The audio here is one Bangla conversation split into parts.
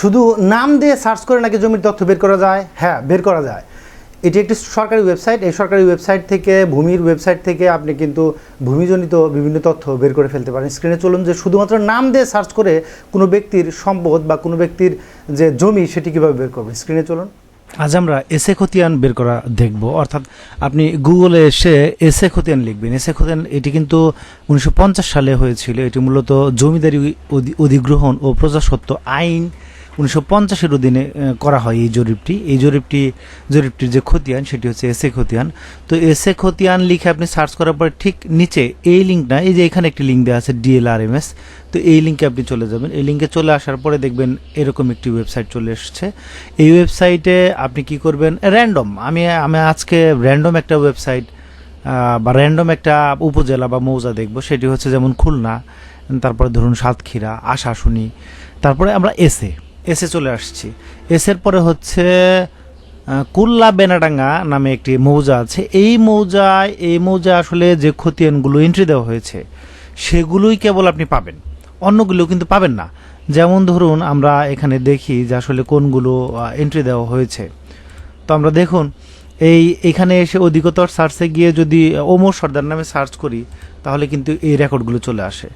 শুধু নাম দিয়ে সার্চ করে নাকি জমির তথ্য বের করা যায়? হ্যাঁ বের করা যায়। এটি একটি সরকারি ওয়েবসাইট। এই সরকারি ওয়েবসাইট থেকে, ভূমির ওয়েবসাইট থেকে আপনি কিন্তু ভূমিজনিত বিভিন্ন তথ্য বের করে ফেলতে পারেন। স্ক্রিনে চলুন যে শুধুমাত্র নাম দিয়ে সার্চ করে কোনো ব্যক্তির সম্পদ বা কোনো ব্যক্তির যে জমি, সেটি কীভাবে বের করবেন? স্ক্রিনে চলুন। আজ আমরা এসে খতিয়ান বের করা দেখব। অর্থাৎ আপনি গুগলে এসে এসে খতিয়ান লিখবেন। এসে খতিয়ান, এটি কিন্তু উনিশশো পঞ্চাশ সালে হয়েছিল। এটি মূলত জমিদারি অধিগ্রহণ ও প্রজাসত্ব আইন উনিশশো পঞ্চাশের অধীনে করা হয় এই জরিপটি। এই জরিপটি, জরিপটির যে খতিয়ান, সেটি হচ্ছে এসে খতিয়ান। তো এসে খতিয়ান লিখে আপনি সার্চ করার পর ঠিক নিচে এই লিঙ্কটা এই যে এখানে একটি লিঙ্ক দেওয়া আছে, ডিএলআরএমএস, তো এই লিঙ্কে আপনি চলে যাবেন। এই লিঙ্কে চলে আসার পরে দেখবেন এরকম একটি ওয়েবসাইট চলে এসেছে। এই ওয়েবসাইটে আপনি কি করবেন, র্যান্ডম, আমি আমি আজকে র্যান্ডম একটা ওয়েবসাইট বা র্যান্ডম একটা উপজেলা বা মৌজা দেখব। সেটি হচ্ছে যেমন খুলনা, তারপরে ধরুন সাতক্ষীরা, আশাশুনি, তারপরে আমরা এসে এসে চলে আসছি। এসের পরে হচ্ছে কুল্লা বেনাডাঙ্গা নামে একটি মৌজা আছে। এই মৌজায়, এই মৌজা আসলে যে খতিয়ানগুলো এন্ট্রি দেওয়া হয়েছে, সেগুলোই কেবল আপনি পাবেন। অন্যগুলো কিন্তু পাবেন না। যেমন ধরুন, আমরা এখানে দেখি যে আসলে কোনগুলো এন্ট্রি দেওয়া হয়েছে। তো আমরা দেখুন, এই এখানে এসে অধিকতর সার্চে গিয়ে যদি ওমর সর্দার নামে সার্চ করি, তাহলে কিন্তু এই রেকর্ডগুলো চলে আসে।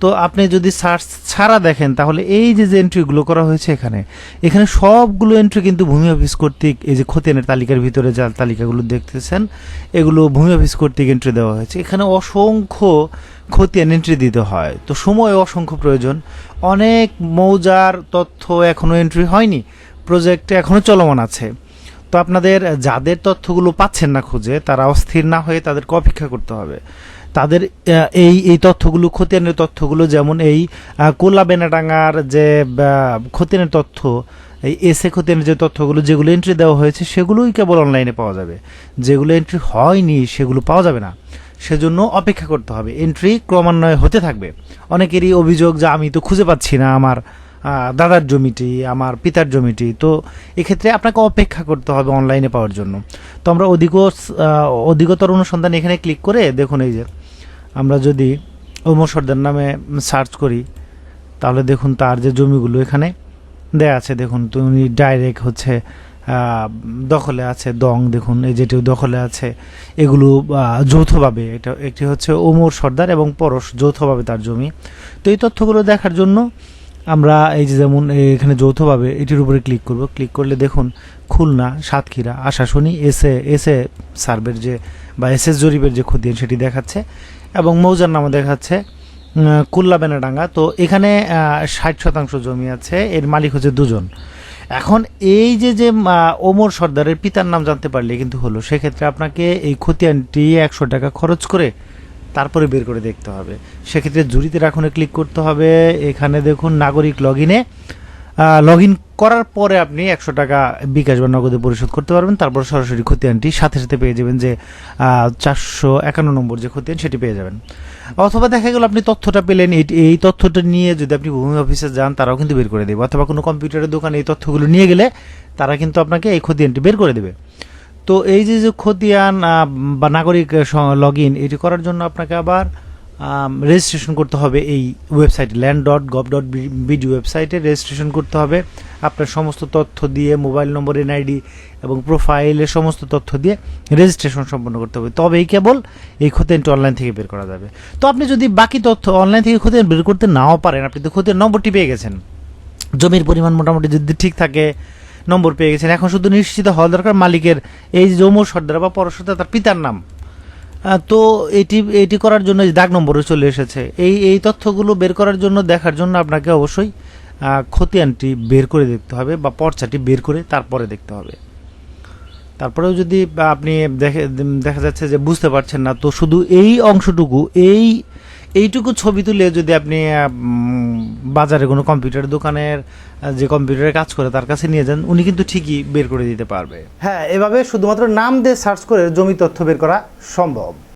তো আপনি যদি সার্চ ছাড়া দেখেন, তাহলে এই যে যে এন্ট্রিগুলো করা হয়েছে এখানে এখানে সবগুলো এন্ট্রি কিন্তু ভূমি অফিস কর্তৃক এই যে খতিয়ানের তালিকার ভিতরে যা তালিকাগুলো দেখতেছেন, এগুলো ভূমি অফিস কর্তৃক এন্ট্রি দেওয়া হয়েছে। এখানে অসংখ্য খতিয়ান এন্ট্রি দিতে হয়। তো সময় অসংখ্য প্রয়োজন। অনেক মৌজার তথ্য এখনও এন্ট্রি হয়নি। প্রজেক্ট এখনও চলমান আছে। তো আপনাদের যাদের তথ্যগুলো পাচ্ছেন না খুঁজে, তারা অস্থির না হয়ে তাদেরকে অপেক্ষা করতে হবে। তাদের এই এই তথ্যগুলো, খতিয়ানের তথ্যগুলো যেমন এই কোলা বেনাডাঙ্গার যে খতিয়ানের তথ্য, এই এসে খতিয়ানের যে তথ্যগুলো যেগুলো এন্ট্রি দেওয়া হয়েছে, সেগুলোই কেবল অনলাইনে পাওয়া যাবে। যেগুলো এন্ট্রি হয়নি, সেগুলো পাওয়া যাবে না। সেজন্য অপেক্ষা করতে হবে। এন্ট্রি ক্রমান্বয়ে হতে থাকবে। অনেকেরই অভিযোগ যে, আমি তো খুঁজে পাচ্ছি না আমার দাদার জমিটি, আমার পিতার জমিটি, তো এক্ষেত্রে আপনাকে অপেক্ষা করতে হবে অনলাইনে পাওয়ার জন্য। তো আমরা অধিক অধিকতর অনুসন্ধান এখানে ক্লিক করে দেখুন এই যে, আমরা যদি ওমর সর্দার নামে সার্চ করি, তাহলে দেখুন তার যে জমিগুলো এখানে দেয়া আছে। দেখুন তো উনি ডাইরেক্ট হচ্ছে দখলে আছে, দং দেখুন, এই যেটি দখলে আছে। এগুলো যৌথভাবে, এটা একটি হচ্ছে ওমর সর্দার এবং পরশ যৌথভাবে তার জমি। তো এই তথ্যগুলো দেখার জন্য আমরা এই যে যেমন এখানে যৌথভাবে এটির উপরে ক্লিক করব ক্লিক করলে দেখুন খুলনা, সাতক্ষীরা আশাশুনি এসে এসে সার্ভের যে বা এসএস জরিপের যে খতিয়ান সেটি দেখাচ্ছে এবং মৌজার নামও দেখাচ্ছে কুল্লা বেনাডাঙ্গা। তো এখানে ষাট শতাংশ জমি আছে, এর মালিক হচ্ছে দুজন। এখন এই যে যে ওমর সর্দারের পিতার নাম জানতে পারলে কিন্তু হলো, সেক্ষেত্রে আপনাকে এই খতিয়ানটি একশো টাকা খরচ করে তারপরে বের করে দেখতে হবে। সেক্ষেত্রে জুরিতে রাখনে ক্লিক করতে হবে। এখানে দেখুন, নাগরিক লগ ইনে লগ ইন করার পরে আপনি একশো টাকা বিকাশ বা নগদে পরিশোধ করতে পারবেন। তারপর সরাসরি খতিয়ানটি সাথে সাথে পেয়ে যাবেন যে চারশো একান্ন নম্বর যে খতিয়ান, সেটি পেয়ে যাবেন। অথবা দেখা গেল আপনি তথ্যটা পেলেন, এই তথ্যটা নিয়ে যদি আপনি ভূমি অফিসে যান, তারাও কিন্তু বের করে দেবে। অথবা কোনো কম্পিউটারের দোকানে এই তথ্যগুলো নিয়ে গেলে তারা কিন্তু আপনাকে এই খতিয়ানটি বের করে দেবে। তো এই যে যে খতিয়ান বা নাগরিক লগ ইন এটি করার জন্য আপনাকে আবার রেজিস্ট্রেশন করতে হবে এই ওয়েবসাইটে land dot gov dot BD ওয়েবসাইটে রেজিস্ট্রেশন করতে হবে। আপনার সমস্ত তথ্য দিয়ে মোবাইল নম্বর এনআইডি এবং প্রোফাইলের সমস্ত তথ্য দিয়ে রেজিস্ট্রেশন সম্পন্ন করতে হবে। তবেই কেবল এই খতিয়ানটি অনলাইন থেকে বের করা যাবে। তো আপনি যদি বাকি তথ্য অনলাইন থেকে খতিয়ান বের করতে নাও পারেন, আপনি তো খতিয়ান নম্বরটি পেয়ে গেছেন। জমির পরিমাণ মোটামুটি যদি ঠিক থাকে নম্বর পেয়ে গেছেন। এখন শুধু নিশ্চিত হওয়া দরকার মালিকের এই যৌম সর্দার বা পরশর্দার তার পিতার নাম। তো এটি এটি করার জন্য দাগ নম্বরে চলে এসেছে। এই এই তথ্যগুলো বের করার জন্য, দেখার জন্য আপনাকে অবশ্যই খতিয়ানটি বের করে দেখতে হবে বা পর্চাটি বের করে তারপরে দেখতে হবে। তারপরেও যদি আপনি দেখে, দেখা যাচ্ছে যে বুঝতে পারছেন না, তো শুধু এই অংশটুকু, এই এইটুকু ছবি তুলে যদি আপনি বাজারে কোনো কম্পিউটার দোকানের যে কম্পিউটারে কাজ করে তার কাছে নিয়ে যান, উনি কিন্তু ঠিকই বের করে দিতে পারবে। হ্যাঁ এভাবে শুধুমাত্র নাম দিয়ে সার্চ করে জমি তথ্য বের করা সম্ভব।